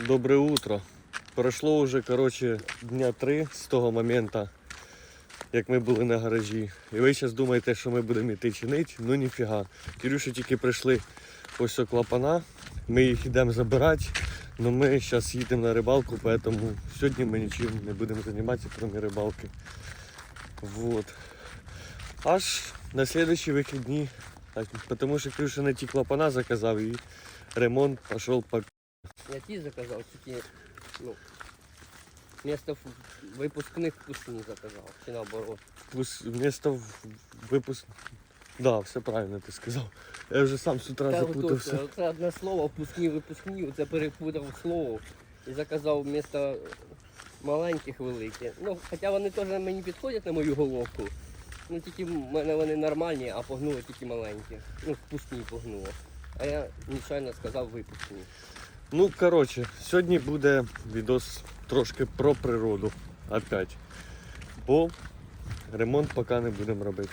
Доброе утро. Пройшло вже, коротше, дня три з того моменту, як ми були на гаражі. І ви зараз думаєте, що ми будемо йти чинити, ну ніфіга. Кирюші тільки прийшли ось клапана, ми їх йдемо забирати, але ми зараз їдемо на рибалку, тому сьогодні ми нічим не будемо займатися, крім рибалки. Вот. Аж на слідчі вихідні, так, тому що Кирюша не ті клапана заказав і ремонт пішов по Я ті заказав, тільки, ну, вместо випускних пустыни заказав, чи наоборот. Пус- Вместо в- выпуск... Да, все правильно ти сказав. Я вже сам з утра запутався. отут, Це одне слово, впускні, випускні, це перепутав слово. І заказав вместо маленьких великі. Ну, хоча вони теж мені підходять на мою головку. Ну тільки в мене вони нормальні, а погнули тільки маленькі. Ну, впускні погнуло. А я нечайно сказав випускні. Ну, коротше, сьогодні буде відос трошки про природу. Опять. Бо ремонт поки не будемо робити.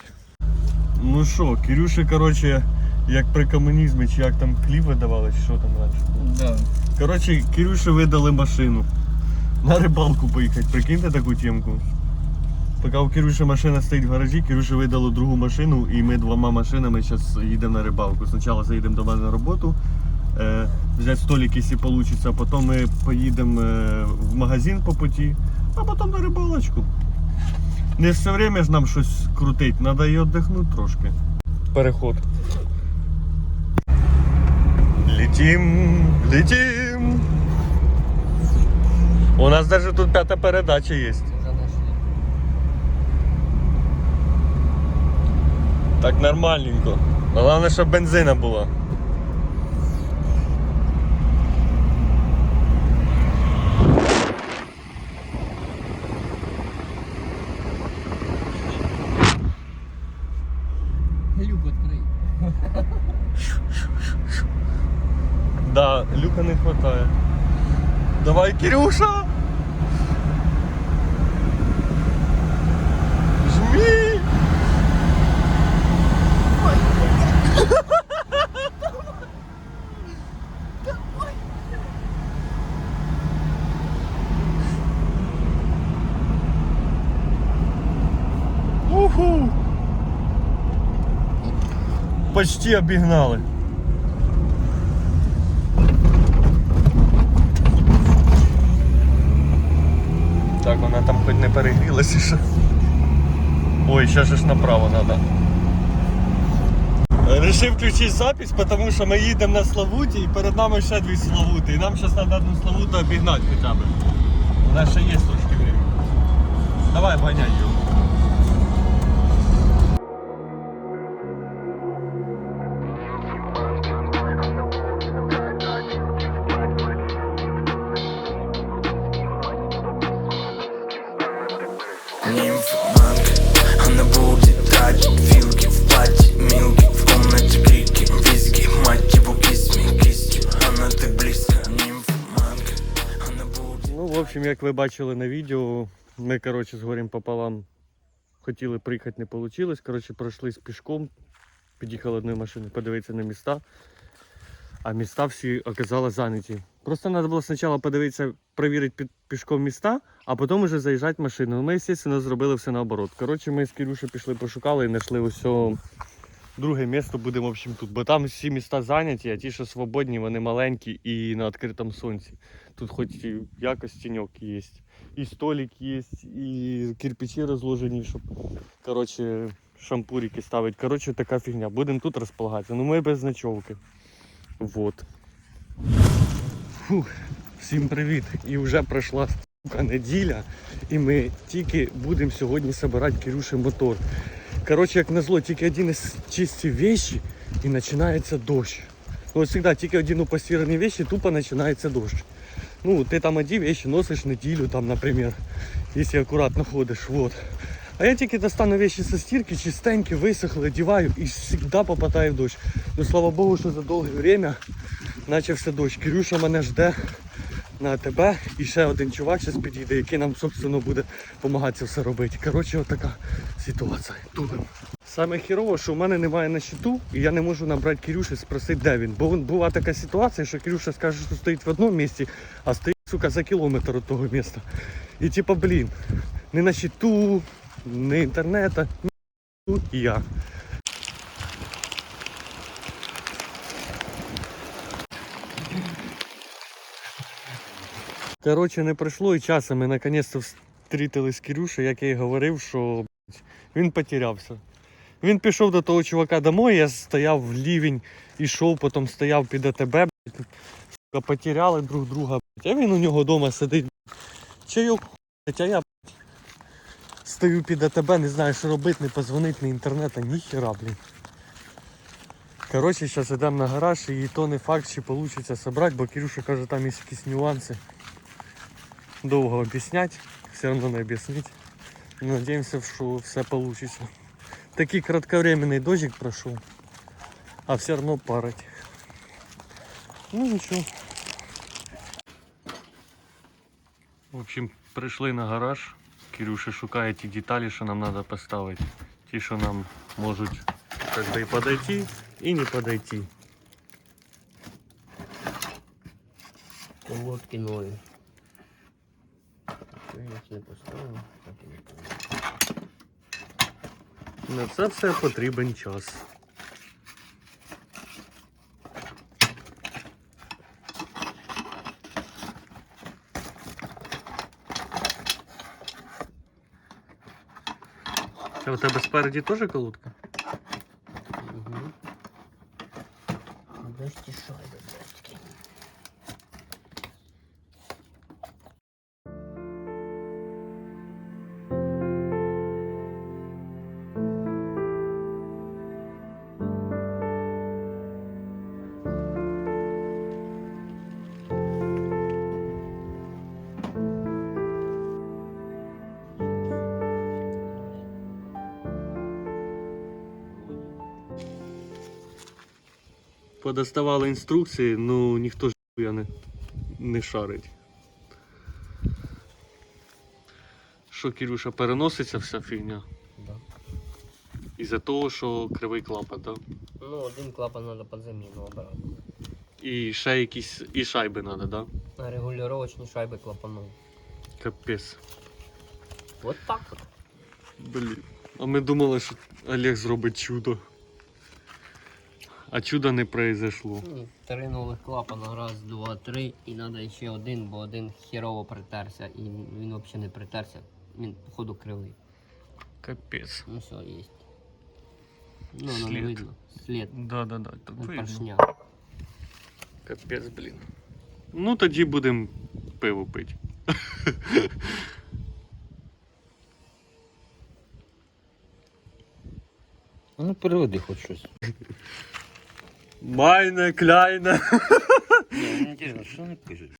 Ну що, Кирюші, коротше, як при комунізмі, чи як там хліб видавали, чи що там раніше. Да. Коротше, Кирюші видали машину. На рибалку поїхати. Прикиньте таку темку. Поки у Кирюші машина стоїть в гаражі, Кирюші видало другу машину і ми двома машинами зараз їдемо на рибалку. Спочатку заїдемо до мене на роботу, е, взяти столик, вийде, а потім ми поїдемо е, в магазин по путі, а потім на рибалочку. Не все время ж нам щось крутить, треба і віддихнути трошки. Переход. Летим, летим. У нас даже тут п'ята передача є. Так нормальненько. Головне, щоб бензина була. Люка не хватає. Давай, Кирюша! Жми! Уху! Почти обігнали. Хоч не перегрілася ще. Ой, ще ж направо треба. Рішив включити запись, тому що ми їдемо на Славуті і перед нами ще дві Славути. І нам зараз треба одну Славуту обігнати хоча б. У нас ще є трошки времени. Давай, обганяй його. Нимфоманка, она будет тратить вилки в платье Милки в комнате крики, визги Мать его кисми, кистью, она так близко Нимфоманка, она будет Ну, в общем, як ви бачили на відео, ми, коротше, з горем пополам хотіли приїхати, не вийшло. Коротше, пройшлись пішком, під'їхали одною машиною подивитися на міста, а міста всі оказались зайняті. Просто треба було спочатку подивитися, перевірити під пішком міста, а потім вже заїжджати машиною. Ми, звісно, зробили все наоборот. Коротше, ми з Кирюшею пішли, пошукали і знайшли ось друге місто будемо в общем, тут. Бо там всі міста зайняті, а ті, що свободні, вони маленькі і на відкритому сонці. Тут хоч і якось тіньок є. І столик є, і кирпичі розложені, щоб коротше, шампурики ставити. Коротше, така фігня. Будемо тут розполагатися. Ну ми без ночовки. Вот. Фух, всім привіт. І вже пройшла неділя. І ми тільки будемо сьогодні збирати Кирюші мотор. Коротше, як назло, тільки один із чисті вещи і починається дощ. Ну, от завжди тільки один постірані вещи, тупо починається дощ. Ну, ти там одні вещи носиш неділю, там, наприклад, якщо акуратно ходиш. Вот. А я тільки достану вещи со стирки, чистенькі, висохли, одіваю і завжди попадаю в дощ. Ну, слава Богу, що за довге время почався дощ. Кирюша мене жде на тебе і ще один чувак зараз підійде, який нам, собственно, буде допомагати все робити. Коротше, отака ситуація. Тулим. Саме хірово, що в мене немає на щиту, і я не можу набрати Кирюші, спросити, де він. Бо була така ситуація, що Кирюша скаже, що стоїть в одному місці, а стоїть, сука, за кілометр від того міста. І типа, блін, не на щиту, не інтернета, ні і я. Коротше, не пройшло і часу. Ми наконець-то встрітили з Кирюшею, як я і говорив, що він потерявся. Він пішов до того чувака домой, я стояв в лівень, ішов, потім стояв під АТБ, сука, потеряли друг друга, а він у нього вдома сидить. Чайок, а я стою під АТБ, не знаю, що робити, не позвонити, ні інтернету, ніхера, блін. Коротше, зараз йдемо на гараж і то не факт, чи вийде зібрати, бо Кирюша каже, там є якісь нюанси. Довго об'яснять, все одно не об'яснить. Надіємося, що все вийде. Такий кратковременний дождик пройшов, а все одно парить. Ну нічого. В общем, прийшли на гараж. Кирюша шукає ті деталі, що нам треба поставити. Ті, що нам можуть как бы, і подойти, і не подойти. Колодки нові. Що я їх не поставив, так і не поставив. На це все потрібен час. Це у тебе спереді теж колодка? Угу. Де ж ті шайби, блядь? Подоставали інструкції, ну ніхто ж я не, не шарить. Що, Кирюша, переноситься вся фігня? Да. Із-за того, що кривий клапан, так? Ну, один клапан треба під заміну обирати. І ще якісь і шайби треба, так? А регулювачні шайби клапану. Капець. Вот так от. Блін. А ми думали, що Олег зробить чудо. А чуда не произошло. Ні, Три нових клапана, раз, два, три. І треба ще один, бо один херово притерся. І він взагалі не притерся. Він, походу, кривий. Капець. Ну все, є. Ну, воно не Слід. видно. Слід. Да, да, да. Так Ну, видно. поршня. Капець, блін. Ну тоді будемо пиво пити. Ну переведи хоч щось. Майне, кляйне. Ні, мені інтересно, що вони пишуть?